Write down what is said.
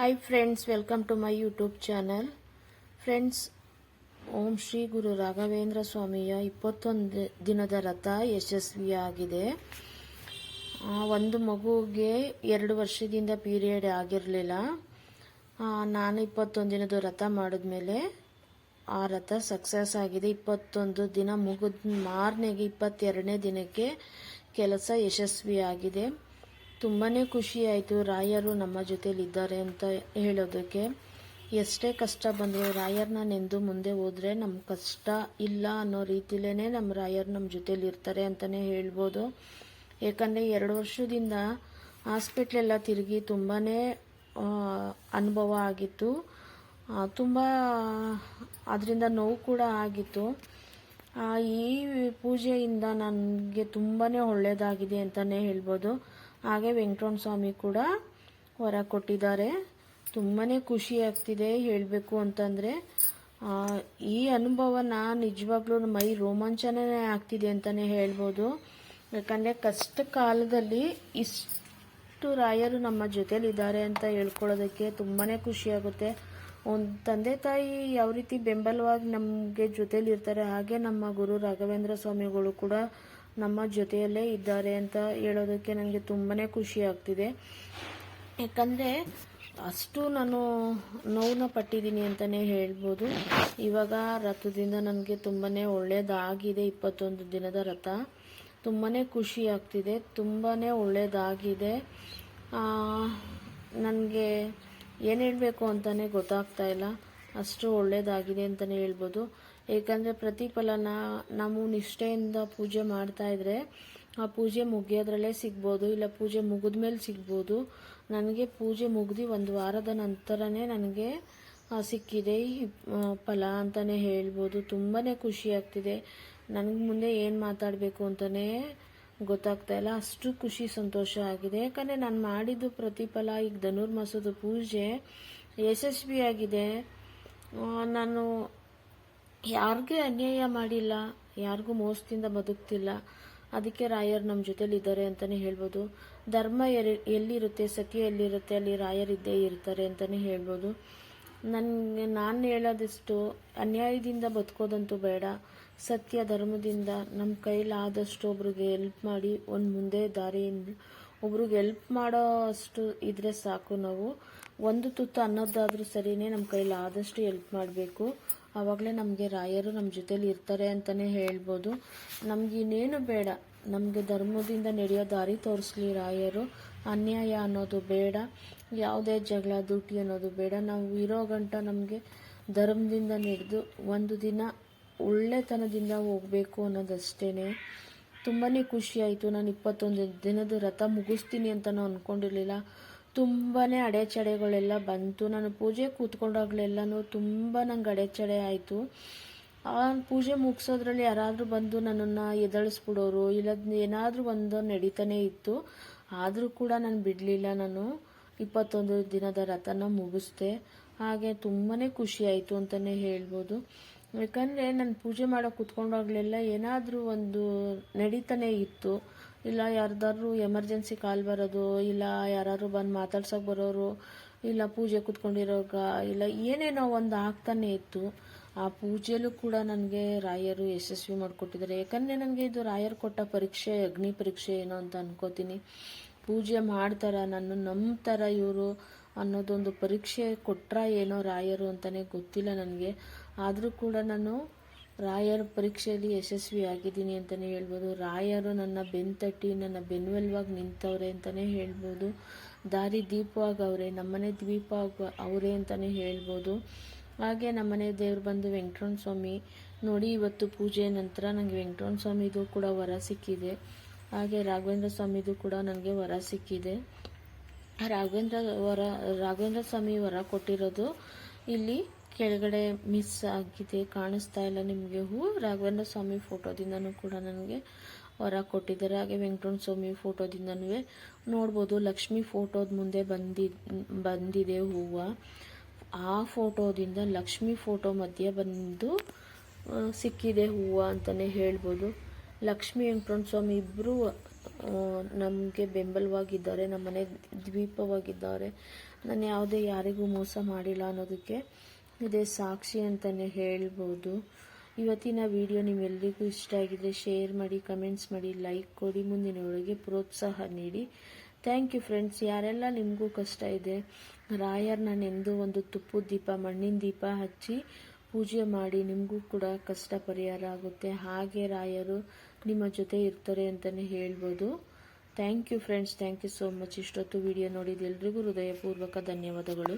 Hi friends welcome to my YouTube channel friends Om Shri Guru Raghavendra ಸ್ವಾಮಿಯ ಇಪ್ಪತ್ತೊಂದು ದಿನದ ರಥ ಯಶಸ್ವಿಯಾಗಿದೆ. ಒಂದು ಮಗುಗೆ ಎರಡು ವರ್ಷದಿಂದ ಪೀರಿಯಡ್ ಆಗಿರಲಿಲ್ಲ. ನಾನು ಇಪ್ಪತ್ತೊಂದು ದಿನದ ರಥ ಮಾಡಿದ್ಮೇಲೆ ಆ ರಥ ಸಕ್ಸಸ್ ಆಗಿದೆ. ಇಪ್ಪತ್ತೊಂದು ದಿನ ಮುಗಿದ ಮಾರನೆಗೆ ಇಪ್ಪತ್ತೆರಡನೇ ದಿನಕ್ಕೆ ಕೆಲಸ ಯಶಸ್ವಿಯಾಗಿದೆ. ತುಂಬಾ ಖುಷಿ ಆಯಿತು. ರಾಯರು ನಮ್ಮ ಜೊತೆಲಿದ್ದಾರೆ ಅಂತ ಹೇಳೋದಕ್ಕೆ. ಎಷ್ಟೇ ಕಷ್ಟ ಬಂದರೂ ರಾಯರ್ನ ನೆಂದು ಮುಂದೆ ಹೋದರೆ ನಮ್ಮ ಕಷ್ಟ ಇಲ್ಲ ಅನ್ನೋ ರೀತಿಲೇ ನಮ್ಮ ರಾಯರು ನಮ್ಮ ಜೊತೇಲಿ ಇರ್ತಾರೆ ಅಂತಲೇ ಹೇಳ್ಬೋದು. ಏಕೆಂದರೆ ಎರಡು ವರ್ಷದಿಂದ ಹಾಸ್ಪಿಟ್ಲೆಲ್ಲ ತಿರುಗಿ ತುಂಬಾ ಅನುಭವ ಆಗಿತ್ತು. ತುಂಬ ಅದರಿಂದ ನೋವು ಕೂಡ ಆಗಿತ್ತು. ಈ ಪೂಜೆಯಿಂದ ನನಗೆ ತುಂಬಾ ಒಳ್ಳೆಯದಾಗಿದೆ ಅಂತಲೇ ಹೇಳ್ಬೋದು. ಹಾಗೆ ವೆಂಕಟರಮಣ ಸ್ವಾಮಿ ಕೂಡ ವರ ಕೊಟ್ಟಿದ್ದಾರೆ. ತುಂಬಾ ಖುಷಿ ಆಗ್ತಿದೆ ಹೇಳಬೇಕು ಅಂತಂದರೆ ಈ ಅನುಭವನ ನಿಜವಾಗ್ಲೂ ಮೈ ರೋಮಾಂಚನೇ ಆಗ್ತಿದೆ ಅಂತಲೇ ಹೇಳ್ಬೋದು. ಯಾಕಂದರೆ ಕಷ್ಟ ಕಾಲದಲ್ಲಿ ಇಷ್ಟು ರಾಯರು ನಮ್ಮ ಜೊತೇಲಿದ್ದಾರೆ ಅಂತ ಹೇಳ್ಕೊಳ್ಳೋದಕ್ಕೆ ತುಂಬಾ ಖುಷಿಯಾಗುತ್ತೆ ಒಂದು ತಂದೆ ತಾಯಿ ಯಾವ ರೀತಿ ಬೆಂಬಲವಾಗಿ ನಮಗೆ ಜೊತೆಲಿ ಇರ್ತಾರೆ ಹಾಗೆ ನಮ್ಮ ಗುರು ರಾಘವೇಂದ್ರ ಸ್ವಾಮಿಗಳು ಕೂಡ ನಮ್ಮ ಜೊತೆಯಲ್ಲೇ ಇದ್ದಾರೆ ಅಂತ ಹೇಳೋದಕ್ಕೆ ನನಗೆ ತುಂಬಾ ಖುಷಿ ಆಗ್ತಿದೆ. ಯಾಕಂದರೆ ಅಷ್ಟು ನಾನು ನೋವನ್ನ ಪಟ್ಟಿದ್ದೀನಿ ಅಂತಲೇ ಹೇಳ್ಬೋದು. ಇವಾಗ ರಥದಿಂದ ನನಗೆ ತುಂಬಾ ಒಳ್ಳೆಯದಾಗಿದೆ ಇಪ್ಪತ್ತೊಂದು ದಿನದ ರಥ. ತುಂಬಾ ಖುಷಿ ಆಗ್ತಿದೆ ತುಂಬಾ ಒಳ್ಳೆಯದಾಗಿದೆ ನನಗೆ ಏನು ಹೇಳಬೇಕು ಅಂತಲೇ ಗೊತ್ತಾಗ್ತಾ ಇಲ್ಲ. ಅಷ್ಟು ಒಳ್ಳೆಯದಾಗಿದೆ ಅಂತಲೇ ಹೇಳ್ಬೋದು. ಏಕೆಂದರೆ ಪ್ರತಿಫಲನ ನಾವು ನಿಷ್ಠೆಯಿಂದ ಪೂಜೆ ಮಾಡ್ತಾ ಇದ್ರೆ, ಆ ಪೂಜೆ ಮುಗಿಯೋದ್ರಲ್ಲೇ ಸಿಗ್ಬೋದು, ಇಲ್ಲ ಪೂಜೆ ಮುಗಿದ ಮೇಲೆ ಸಿಗ್ಬೋದು. ನನಗೆ ಪೂಜೆ ಮುಗ್ದು ಒಂದು ವಾರದ ನಂತರನೇ ನನಗೆ ಸಿಕ್ಕಿದೆ ಈ ಫಲ ಅಂತಲೇ ಹೇಳ್ಬೋದು. ತುಂಬಾ ಖುಷಿ ಆಗ್ತಿದೆ. ನನಗೆ ಮುಂದೆ ಏನು ಮಾತಾಡಬೇಕು ಅಂತಲೇ ಗೊತ್ತಾಗ್ತಾ ಇಲ್ಲ. ಅಷ್ಟು ಖುಷಿ, ಸಂತೋಷ ಆಗಿದೆ. ಯಾಕಂದರೆ ನಾನು ಮಾಡಿದ್ದು ಪ್ರತಿಫಲ, ಈಗ ಧನುರ್ಮಾಸದ ಪೂಜೆ ಯಶಸ್ವಿಯಾಗಿದೆ. ನಾನು ಯಾರಿಗೂ ಅನ್ಯಾಯ ಮಾಡಿಲ್ಲ, ಯಾರಿಗೂ ಮೋಸದಿಂದ ಬದುಕ್ತಿಲ್ಲ. ಅದಕ್ಕೆ ರಾಯರ್ ನಮ್ಮ ಜೊತೆಲಿದ್ದಾರೆ ಅಂತಲೇ ಹೇಳ್ಬೋದು. ಧರ್ಮ ಎಲ್ಲಿ- ಎಲ್ಲಿರುತ್ತೆ, ಸತ್ಯ ಎಲ್ಲಿರುತ್ತೆ, ಅಲ್ಲಿ ರಾಯರ್ ಇದ್ದೇ ಇರ್ತಾರೆ ಅಂತಲೇ ಹೇಳ್ಬೋದು. ನನಗೆ, ನಾನು ಹೇಳೋದಿಷ್ಟು ಅನ್ಯಾಯದಿಂದ ಬದುಕೋದಂತೂ ಬೇಡ. ಸತ್ಯ ಧರ್ಮದಿಂದ ನಮ್ಮ ಕೈಲಾದಷ್ಟು ಒಬ್ರಿಗೆ ಹೆಲ್ಪ್ ಮಾಡಿ, ಒಂದು ಮುಂದೆ ದಾರಿಯಿಂದ ಒಬ್ರಿಗೆ ಹೆಲ್ಪ್ ಮಾಡೋ ಅಷ್ಟು ಇದ್ರೆ ಸಾಕು ನಾವು. ಒಂದು ತುತ್ತು ಅನ್ನೋದಾದ್ರೂ ಸರಿನೇ ನಮ್ಮ ಕೈಲಿ ಆದಷ್ಟು ಹೆಲ್ಪ್ ಮಾಡಬೇಕು. ಆವಾಗಲೇ ನಮಗೆ ರಾಯರು ನಮ್ಮ ಜೊತೇಲಿ ಇರ್ತಾರೆ ಅಂತಲೇ ಹೇಳ್ಬೋದು. ನಮ್ಗೆ ಇನ್ನೇನು ಬೇಡ. ನಮಗೆ ಧರ್ಮದಿಂದ ನಡೆಯೋ ದಾರಿ ತೋರಿಸ್ಲಿ ರಾಯರು. ಅನ್ಯಾಯ ಅನ್ನೋದು ಬೇಡ. ಯಾವುದೇ ಜಗಳ, ದುಡ್ಡು ಅನ್ನೋದು ಬೇಡ. ನಾವು ಇರೋ ಗಂಟ ನಮಗೆ ಧರ್ಮದಿಂದ ನಡೆದು ಒಂದು ದಿನ ಒಳ್ಳೆತನದಿಂದ ಹೋಗಬೇಕು ಅನ್ನೋದಷ್ಟೇ ತುಂಬಾ ಖುಷಿ ಆಯಿತು. ನಾನು ಇಪ್ಪತ್ತೊಂದು ದಿನದ ರಥ ಮುಗಿಸ್ತೀನಿ ಅಂತ ನಾನು ಅಂದ್ಕೊಂಡಿರಲಿಲ್ಲ ತುಂಬಾ ಅಡೆಚಡೆಗಳೆಲ್ಲ ಬಂತು. ನಾನು ಪೂಜೆ ಕೂತ್ಕೊಂಡಾಗಲೆಲ್ಲನೂ ತುಂಬ ನಂಗೆ ಅಡೆಚಡೆ ಆಯಿತು. ಆ ಪೂಜೆ ಮುಗಿಸೋದ್ರಲ್ಲಿ ಯಾರಾದರೂ ಬಂದು ನನ್ನನ್ನು ಎದಳಿಸ್ಬಿಡೋರು ಇಲ್ಲ ಏನಾದರೂ ಒಂದು ನಡೀತಾನೆ ಇತ್ತು. ಆದರೂ ಕೂಡ ನಾನು ಬಿಡಲಿಲ್ಲ. ನಾನು ಇಪ್ಪತ್ತೊಂದು ದಿನದ ರಥನ ಮುಗಿಸ್ದೆ. ಹಾಗೆ ತುಂಬಾ ಖುಷಿ ಆಯಿತು ಅಂತಲೇ ಹೇಳ್ಬೋದು. ಯಾಕಂದರೆ ನಾನು ಪೂಜೆ ಮಾಡೋಕೆ ಕೂತ್ಕೊಂಡಾಗಲೆಲ್ಲ ಏನಾದರೂ ಒಂದು ನಡೀತಾನೆ ಇತ್ತು. ಇಲ್ಲ ಯಾರ್ದಾದ್ರು ಎಮರ್ಜೆನ್ಸಿ ಕಾಲ್ ಬರೋದು, ಇಲ್ಲ ಯಾರಾದ್ರು ಬಂದು ಮಾತಾಡ್ಸೋಕೆ ಬರೋರು, ಇಲ್ಲ ಪೂಜೆ ಕೂತ್ಕೊಂಡಿರೋಗ ಇಲ್ಲ ಏನೇನೋ ಒಂದು ಆಗ್ತಾನೆ ಇತ್ತು. ಆ ಪೂಜೆಯಲ್ಲೂ ಕೂಡ ನನಗೆ ರಾಯರು ಯಶಸ್ವಿ ಮಾಡಿಕೊಟ್ಟಿದ್ದಾರೆ. ಯಾಕಂದರೆ ನನಗೆ ಇದು ರಾಯರು ಕೊಟ್ಟ ಪರೀಕ್ಷೆ, ಅಗ್ನಿ ಪರೀಕ್ಷೆ ಏನೋ ಅಂತ ಅನ್ಕೋತೀನಿ. ಪೂಜೆ ಮಾಡ್ತಾರ ನಾನು ನಂಬ್ತಾರ ಇವರು ಅನ್ನೋದೊಂದು ಪರೀಕ್ಷೆ ಕೊಟ್ರ ಏನೋ ರಾಯರು ಅಂತಲೇ ಗೊತ್ತಿಲ್ಲ ನನಗೆ. ಆದರೂ ಕೂಡ ನಾನು ರಾಯರ ಪರೀಕ್ಷೆಯಲ್ಲಿ ಯಶಸ್ವಿ ಆಗಿದ್ದೀನಿ ಅಂತಲೇ ಹೇಳ್ಬೋದು. ರಾಯರು ನನ್ನ ಬೆನ್ತಟ್ಟಿ, ನನ್ನ ಬೆನ್ವೆಲ್ವಾಗಿ ನಿಂತವ್ರೆ ಅಂತಲೇ ಹೇಳ್ಬೋದು. ದಾರಿ ದೀಪವಾಗಿ ಅವರೇ, ನಮ್ಮನೆ ದ್ವೀಪ ಅವರೇ ಅಂತಲೇ ಹೇಳ್ಬೋದು. ಹಾಗೆ ನಮ್ಮನೆ ದೇವ್ರು ಬಂದು ವೆಂಕಟರಮಣ ಸ್ವಾಮಿ ನೋಡಿ ಇವತ್ತು ಪೂಜೆ ನಂತರ ನನಗೆ ವೆಂಕಟರಮಣ ಸ್ವಾಮಿದು ಕೂಡ ವರ ಸಿಕ್ಕಿದೆ. ಹಾಗೆ ರಾಘವೇಂದ್ರ ಸ್ವಾಮಿದು ಕೂಡ ನನಗೆ ವರ ಸಿಕ್ಕಿದೆ. ರಾಘವೇಂದ್ರ ವರ ರಾಘವೇಂದ್ರ ಸ್ವಾಮಿ ವರ ಕೊಟ್ಟಿರೋದು ಇಲ್ಲಿ ಕೆಳಗಡೆ ಮಿಸ್ ಆಗಿದೆ, ಕಾಣಿಸ್ತಾ ಇಲ್ಲ ನಿಮಗೆ ಹೂ. ರಾಘವೇಂದ್ರ ಸ್ವಾಮಿ ಫೋಟೋದಿಂದನೂ ಕೂಡ ನನಗೆ ಹೊರ ಕೊಟ್ಟಿದ್ದಾರೆ. ಹಾಗೆ ವೆಂಕಟರಮಣ ಸ್ವಾಮಿ ಫೋಟೋದಿಂದನೂ ನೋಡ್ಬೋದು, ಲಕ್ಷ್ಮಿ ಫೋಟೋದ ಮುಂದೆ ಬಂದಿ, ಬಂದಿದೆ ಹೂವು. ಆ ಫೋಟೋದಿಂದ ಲಕ್ಷ್ಮಿ ಫೋಟೋ ಮಧ್ಯೆ ಬಂದು ಸಿಕ್ಕಿದೆ ಹೂವು ಅಂತಲೇ ಹೇಳ್ಬೋದು. ಲಕ್ಷ್ಮಿ ವೆಂಕಟರಮಣ ಸ್ವಾಮಿ ಇಬ್ಬರು ನಮಗೆ ಬೆಂಬಲವಾಗಿದ್ದಾರೆ, ನಮ್ಮನೆ ದ್ವೀಪವಾಗಿದ್ದಾರೆ. ನಾನು ಯಾವುದೇ ಯಾರಿಗೂ ಮೋಸ ಮಾಡಿಲ್ಲ ಅನ್ನೋದಕ್ಕೆ ಇದೇ ಸಾಕ್ಷಿ ಅಂತಲೇ ಹೇಳ್ಬೋದು. ಇವತ್ತಿನ ವಿಡಿಯೋ ನಿಮ್ಮೆಲ್ಲರಿಗೂ ಇಷ್ಟ ಆಗಿದೆ ಶೇರ್ ಮಾಡಿ ಕಮೆಂಟ್ಸ್ ಮಾಡಿ ಲೈಕ್ ಕೊಡಿ ಮುಂದಿನ ಒಳಗೆ ಪ್ರೋತ್ಸಾಹ ನೀಡಿ. ಥ್ಯಾಂಕ್ ಯು ಫ್ರೆಂಡ್ಸ್ ಯಾರೆಲ್ಲ ನಿಮಗೂ ಕಷ್ಟ ಇದೆ ರಾಯರ್ನ ನೆಂದು ಒಂದು ತುಪ್ಪದ ದೀಪ, ಮಣ್ಣಿನ ದೀಪ ಹಚ್ಚಿ ಪೂಜೆ ಮಾಡಿ ನಿಮಗೂ ಕೂಡ ಕಷ್ಟ ಪರಿಹಾರ ಆಗುತ್ತೆ. ಹಾಗೆ ರಾಯರು ನಿಮ್ಮ ಜೊತೆ ಇರ್ತಾರೆ ಅಂತಲೇ ಹೇಳ್ಬೋದು. Thank you friends thank you so much ಇಷ್ಟೊತ್ತು ವಿಡಿಯೋ ನೋಡಿದ ಎಲ್ರಿಗೂ ಹೃದಯಪೂರ್ವಕ ಧನ್ಯವಾದಗಳು.